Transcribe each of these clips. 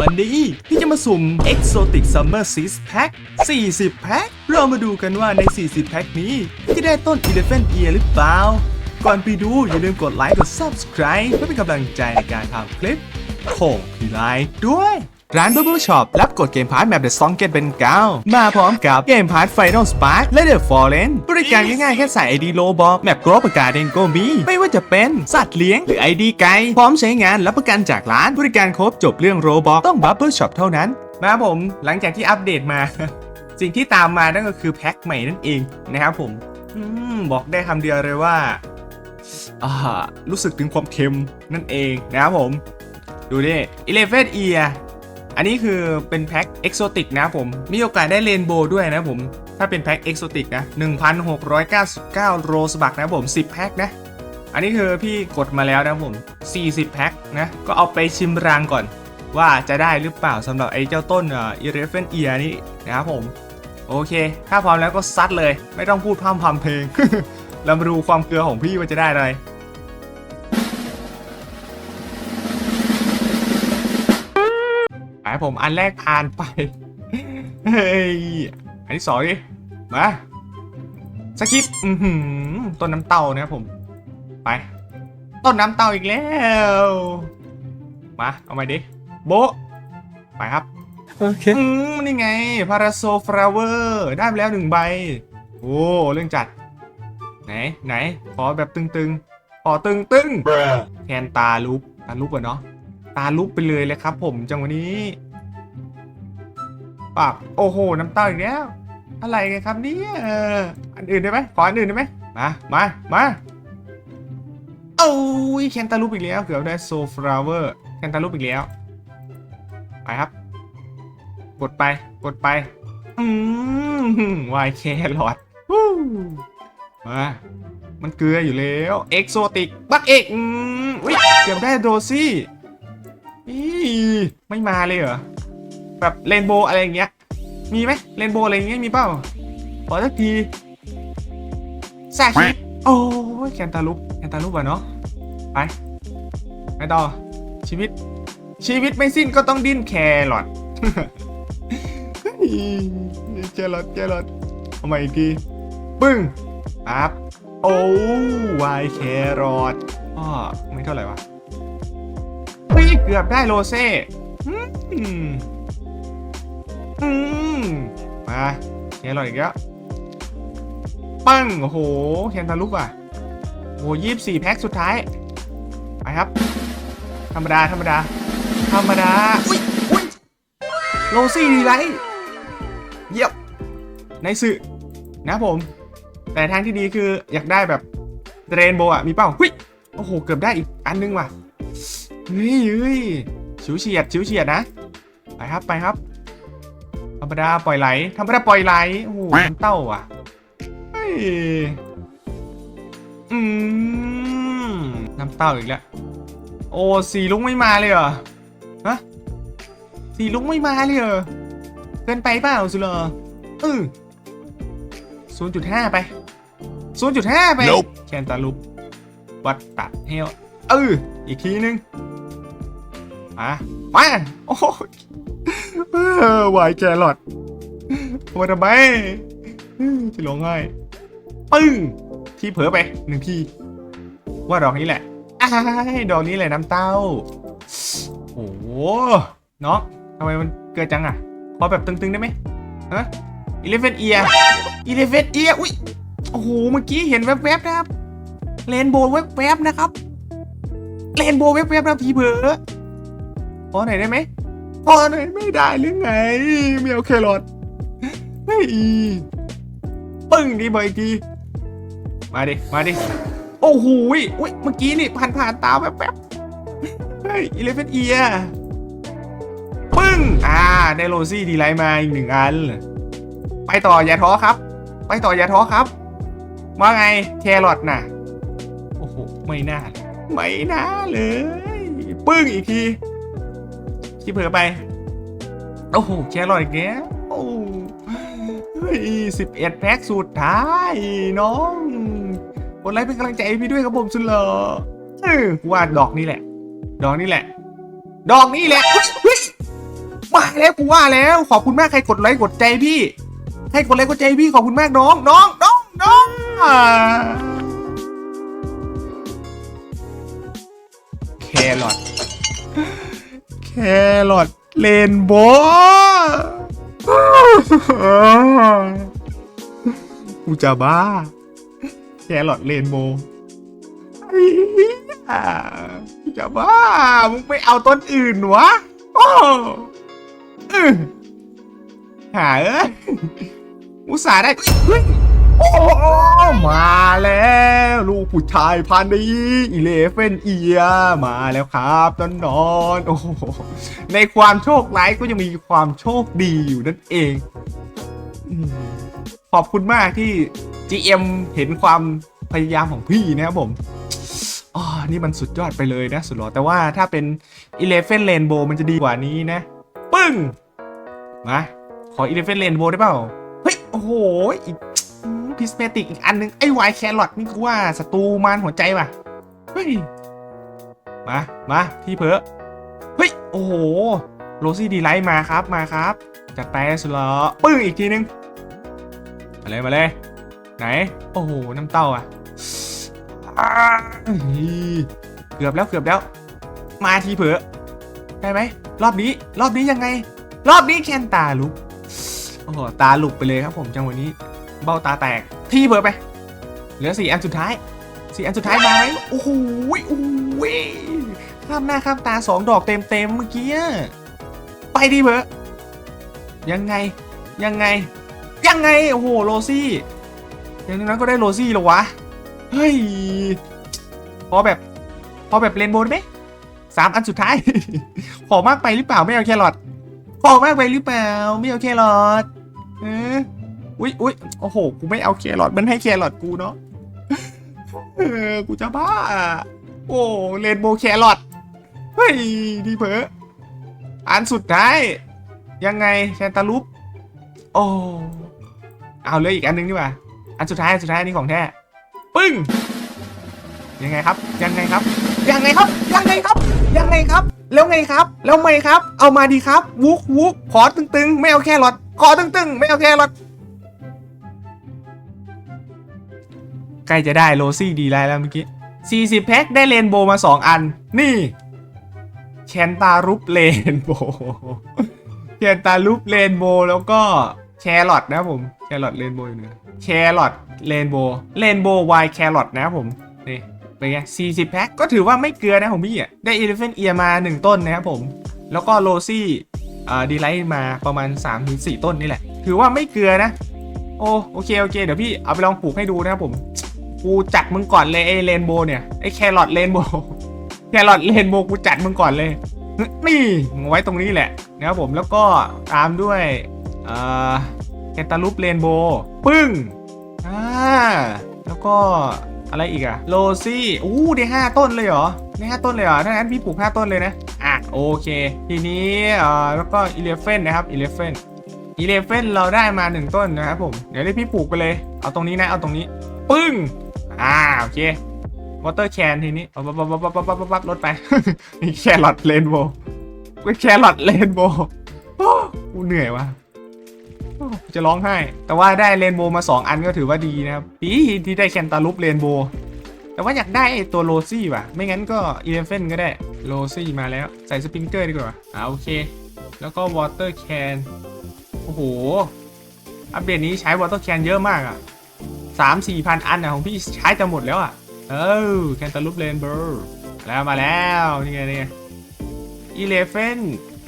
วันนี้พี่จะมาสุ่ม Exotic Summer Seeds Pack 40 แพ็ค เรามาดูกันว่าใน 40 แพ็คนี้จะได้ต้น Elephant Ear หรือเปล่า ก่อนไปดูอย่าลืมกดไลค์ กด Subscribe เพื่อเป็นกำลังใจในการทำคลิปของพี่ไลค์ด้วย ร้าน Bubble Shop รับกดเกมพาร์ทแมป The Song Get เป็นเก้ามาพร้อมกับเกมพาร์ท Final Spark และ The Fallen บริการง่ายๆแค่ใส่ ID โลบอกแมปกรอบประกาศเองก็มี ไม่ว่าจะเป็นสัตว์เลี้ยงหรือ ID ไกด์พร้อมใช้งานรับประกันจากร้านบริการครบจบเรื่องโรบอกต้อง Bubble Shop เท่านั้นมาผมหลังจากที่อัปเดตมา สิ่งที่ตามมานั่นก็คือแพ็คใหม่นั่นเองนะครับผมอบอกได้คำเดียวเลยว่าอ่ารู้สึกถึงความเค็มนั่นเองนะครับผม ดูดิ Elephant Ear อันนี้คือเป็นแพ็คเอกโซติกนะผม มีโอกาสได้เรนโบว์ด้วยนะผม ถ้าเป็นแพ็คเอกโซติกนะ 1,699 โรสบักนะครับผม 10 แพ็คนะ อันนี้คือพี่กดมาแล้วนะผม 40 แพ็คนะ ก็เอาไปชิมรางก่อน ว่าจะได้หรือเปล่าสำหรับไอ้เจ้าต้นเอ่อ Elephant Ear นี่นะครับผม โอเค ถ้าพร้อมแล้วก็ซัดเลย ไม่ต้องพูดพร่ำพำเพลงเรามาดูความเกลือของพี่ว่าจะได้อะไร ไอ้ผมอันแรกผ่านไป เฮ้ย อันที่สองดิมาสกิปอือหือต้นน้ำเต้านะครับผม ไป ต้นน้ำเต้าอีกแล้ว มา เอามาดิ โบะไปครับ โอเคอืมนี่ไง พาราโซฟลาเวอร์ ได้มาแล้วหนึ่งใบ โอ้ เรื่องจัด ไหน ไหน ขอแบบตึงๆ ขอตึงๆ แทนตาลุปตาลุปอะเนาะ ตาลุปไปเลยเลยครับ ผมจังหวะนี้ปับโอ้โห น้ำเต้าอีกแล้วอะไรกันครับนี่เอออันอื่นได้ไหมขออันอื่นได้ไหมมามามาโอ้ยแคนตาลูปอีกแล้วเกือบได้โซฟลาเวอร์แคนตาลูปอีกแล้ว ไปครับ กดไปกดไป อืมวายแครอทมามันเกลืออยู่แล้ว เอ็กโซติก บักเอกอืมอุ้ยเกือบได้โดซี่ ไม่มาเลยเหรอ แบบเรนโบว์อะไรอย่างเงี้ย มีไหมเรนโบว์อะไรอย่างเงี้ยมีเปล่า ขอสักทีซาคิโอ้ยแคนตาลูปแคนตาลูปอะเนาะ ไป ไปต่อ ชีวิต ชีวิตไม่สิ้นก็ต้องดิ้นแครอทเฮ้ยแครอทแครอทเอาใหม่อีกที ปึ้งปั๊บโอ้วายแครอทอ้อไม่เท่าไหร่วะเฮ้ยเกือบได้โรเซ่ อืมอืมมาแครอทอีกแล้วปังโอ้โหแคนตาลูปอะโอ้ยี่สี่แพ็คสุดท้าย ไปครับ ธรรมดา ธรรมดา ธรรมดาอุ้ยอุ้ยโรซี่ดีไรเยี่ยมในสื่อนะผม แต่ทางที่ดีคืออยากได้แบบเรนโบว์อะ มีเป้าหุ้ย โอ้โห เกือบได้อีกอันนึงว่ะ เฮ้ยเฮ้ย ชิวเฉียดชิวเฉียดนะ ไปครับไปครับ ธรรมดาปล่อยไหล ธรรมดาปล่อยไหล โอ้โหน้ำเต้าอะเฮ้ยอืมน้ำเต้าอีกแล้ว โอ้สีลุงไม่มาเลยเหรอ ฮะ สีลุงไม่มาเลยเหรอ เกินไปเปล่าสุดเหรอเออศูนย์จุดห้าไปศูนย์จุดห้าไป Nope แคนตาลูปวัดตัดเฮลเอออีกทีนึง มามาโอ้ยวายแครอทมาทำไมอืมจะร้องไห้ปึ้ง ที่เผลอไปหนึ่งที่ ว่าดอกนี้แหละอ้ดอกนี้แหละน้ำเต้า โอ้โหน้องทำไมมันเกิดจังอะขอแบบตึงๆได้ไหมฮะอีเลฟเฟนเอียอีเลฟเฟนเอียอุ้ยโอ้โหเมื่อกี้เห็นแวบๆนะครับเรนโบว์แวบๆนะครับเรนโบว์แวบๆนะพี่เบอ พอหน่อยได้ไหมพอหน่อยไม่ได้หรือไงไม่เอาแครอทเฮ้ยปึ้งดีบอยทีมาดิ มาดิ โอ้โหอุ้ยเมื่อกี้นี่ผ่านผ่านตาแวบๆเฮ้ยอีเลฟเฟนเอียปึ้ง อ่า ได้โรซี่ดีไลท์มาอีกหนึ่งอัน ไปต่ออย่าท้อครับ ไปต่ออย่าท้อครับ ว่าไงแครอทน่ะ โอ้โห ไม่น่าเลยไม่น่าเลย ปึ้งอีกที ที่เผลอไป โอ้โหแครอทอีกแล้วโอ้ยสิบเอ็ดแพ็คสุดท้ายน้องกดไลค์เป็นกำลังใจให้พี่ด้วยครับผมสุดหล่อเออว่าดอกนี้แหละ ดอกนี้แหละ ดอกนี้แหละอุ๊ยอุ๊ยแล้วกูว่าแล้ว ขอบคุณมากใครกดไลค์กดใจพี่ ให้กดไลค์กดใจพี่ขอบคุณมากน้อง น้องน้องน้องแครอท แครอทเลนโบว์กูจะบ้า แครอทเลนโบว์ไอ้เหี้ยกูจะบ้า มึงไปเอาต้นอื่นวะโอ้หาเอ้ยอุตส่าห์ได้เฮ้ย โอ้มาแล้ว ลูกผู้ชายพันธุ์นี้อีเลเฟนเอียมาแล้วครับนอนนอนโอ้โหในความโชคร้ายก็ยังมีความโชคดีอยู่นั่นเองขอบคุณมากที่ GM เห็นความพยายามของพี่นะครับผมอ๋อนี่มันสุดยอดไปเลยนะ สุดหรอแต่ว่าถ้าเป็น Eleven Rainbow มันจะดีกว่านี้นะ ปึ้ง มา ขอ Eleven Rainbow ได้เปล่า เฮ้ย โอ้โหอีก พิสเมติกอีกอันนึง ไอ้ไวแครอทนี่กูว่าศัตรูมารหัวใจว่ะ เฮ้ย มา มา พี่เพอเฮ้ย โอ้โห โรซี่ดีไลท์มาครับมาครับ จัดไปสุดหรอปึ้งอีกทีนึง มาเลยมาเลย ไหน โอ้โห น้ำเต้าอะเกือบแล้วเกือบแล้ว มาทีเผลอได้ไหม รอบนี้ รอบนี้ยังไง รอบนี้แคนตาลุกโอ้โหตาลุกไปเลยครับผมจังหวะนี้ เบ้าตาแตก ที่เผลอไป เหลือสี่อันสุดท้ายสี่อันสุดท้ายมาไหมโอ้โหโอ้โหข้ามหน้าข้ามตาสองดอกเต็มเต็มๆเมื่อกี้ ไปดีเผลอยังไง ยังไง ยังไง โอ้โห โรซี่ อย่างนั้นก็ได้โรซี่หรอวะ เฮ้ย พอแบบ พอแบบเลนโบว์ได้ไหมสามอันสุดท้าย ขอมากไปหรือเปล่าไม่เอาแครอทขอมากไปหรือเปล่าไม่เอาแครอทเออ อุ้ยอุ้ยโอ้โห กูไม่เอาแครอทมันให้แครอทกูเนาะเออ กูจะบ้า โอ้เลนโบว์แครอทเฮ้ย ดีเพออันสุดท้าย ยังไงแคนตาลูปโอ้เอาเลยอีกอันหนึงดีกว่า อันสุดท้ายอันสุดท้ายนี้ของแท้ ปึ้ง ยังไงครับ ยังไงครับ ยังไงครับ ยังไงครับ ยังไงครับ แล้วไงครับ แล้วไม่ครับ เอามาดีครับ วุกวุกขอตึงๆ ไม่เอาแค่รอทขอตึงๆ ไม่เอาแค่รอท ล้จะได้โรซี่ดีไลน์แล้วเมื่อกี้ 40 แพ็คได้เรนโบว์มา 2 อัน นี่แคนตารุปเรนโบว์แคนตารุปเรนโบว์แล้วก็แครอทนะผมแครอทเรนโบว์อยู่เนื้อแครอทเรนโบว์เรนโบว์ไวแครอทนะผมนี่เป็นไง40แพ็คก็ถือว่าไม่เกลือนะของพี่อะได้ Elephant Ear มา 1 ต้นนะครับผม แล้วก็โรซี่อ่าดีไลท์มาประมาณ3ถึง4ต้นนี่แหละ ถือว่าไม่เกลือนะ โอ้โอเคโอเค เดี๋ยวพี่เอาไปลองปลูกให้ดูนะครับผม กูจัดมึงก่อนเลยไอ้เรนโบเนี่ยไอ้แครอทเรนโบแครอทเรนโบกูจัดมึงก่อนเลย นี่มึงไว้ตรงนี้แหละนะครับผมแล้วก็ตามด้วยเอ่าแคนตาลูปเรนโบปึ้งอ่าแล้วก็อะไรอีกอะโรซี่อู้ได้ห้าต้นเลยเหรอได้ห้าต้นเลยเหรอถ้างั้นพี่ปลูกห้าต้นเลยนะอะโอเค ทีนี้เอ่อแล้วก็อีเลฟเฟนนะครับอีเลฟเฟนอีเลฟเฟนเราได้มาหนึ่งต้นนะครับผมเดี๋ยวได้พี่ปลูกไปเลย เอาตรงนี้นะเอาตรงนี้ ปึ้ง อ่าโอเควอเตอร์แคนทีนี้ปั๊บปั๊บปั๊บปั๊บปั๊บปั๊บปั๊บลดไปนี่แครอทเรนโบว์แครอทเรนโบว์กูเหนื่อยว่ะจะร้องไห้ แต่ว่าได้เรนโบว์มา2 อันก็ถือว่าดีนะครับดีที่ได้แคนตาลูปเรนโบว์แต่ว่าอยากได้ตัวโรซี่ว่ะ ไม่งั้นก็อีเลฟเฟนก็ได้โรซี่มาแล้วใส่สปริงเกอร์ดีกว่าอ่าโอเค แล้วก็วอเตอร์แคนโอ้โห อัปเดตนี้ใช้วอเตอร์แคนเยอะมากอะ สามสี่พันอันนะของพี่ใช้จะหมดแล้วอะ เออแคนตาลูปเรนโบว์แล้วมาแล้ว นี่ไงนี่ไงอีเลฟเฟน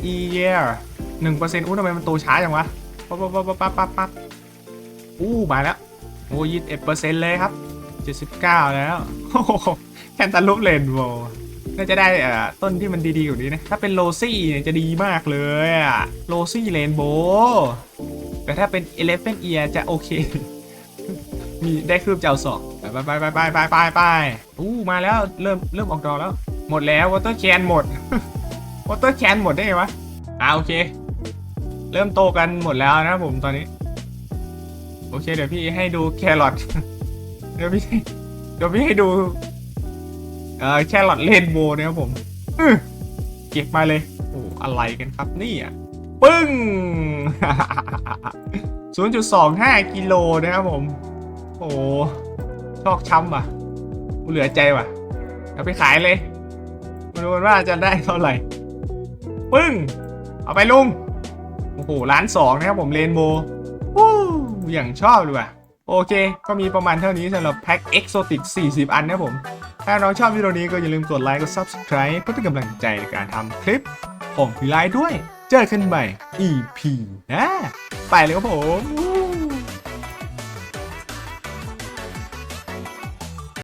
อีเยียหนึ่งเปอร์เซ็นต์อู้ทำไมมันโตช้าจังวะ ปั๊บปั๊บปั๊บปั๊บปั๊บปั๊บอู้มาแล้ว โอ้ยี่สิบเอ็ดเปอร์เซ็นต์เลยครับเจ็ดสิบเก้าแล้วแคนตาลูปเรนโบว์น่าจะได้เอ่อต้นที่มันดีๆกว่านี้นะ ถ้าเป็นโรซี่เนี่ยจะดีมากเลยอะโรซี่เรนโบว์แต่ถ้าเป็นเอเลฟเฟนเอียจะโอเค มีได้คืบเจ้าสองไปไปไปไปไปไปไปอู้มาแล้วเริ่มเริ่มออกดอกแล้ว หมดแล้ววอเตอร์แคนหมดวอเตอร์แคนหมดได้ไงวะอ่าโอเค เริ่มโตกันหมดแล้วนะผมตอนนี้ โอเค เดี๋ยวพี่ให้ดูแครอทเดี๋ยวพี่เดี๋ยวพี่ให้ดูเอ่อแครอทเรนโบนะครับผมเก็บมาเลยโอ้อะไรกันครับนี่อะปึ้ง0.25 กิโลนะครับผม โอ้ชอกช้ำอะกูเหลือใจว่ะเอาไปขายเลยมาดูกันว่าจะได้เท่าไหร่ ปึ้ง เอาไปลุง โอ้โหล้านสองนะครับผมเรนโบว์อย่างชอบเลยว่ะ โอเค ก็มีประมาณเท่านี้สำหรับแพ็คเอ็กโซติก 40 อันนะผม ถ้าน้องชอบวิดีโอนี้ก็อย่าลืมกดไลค์กด Subscribe เพื่อเป็นกำลังใจในการทำคลิปผมพี่ไลด้วย เจอกันใหม่ EP หนะไปเลยครับผม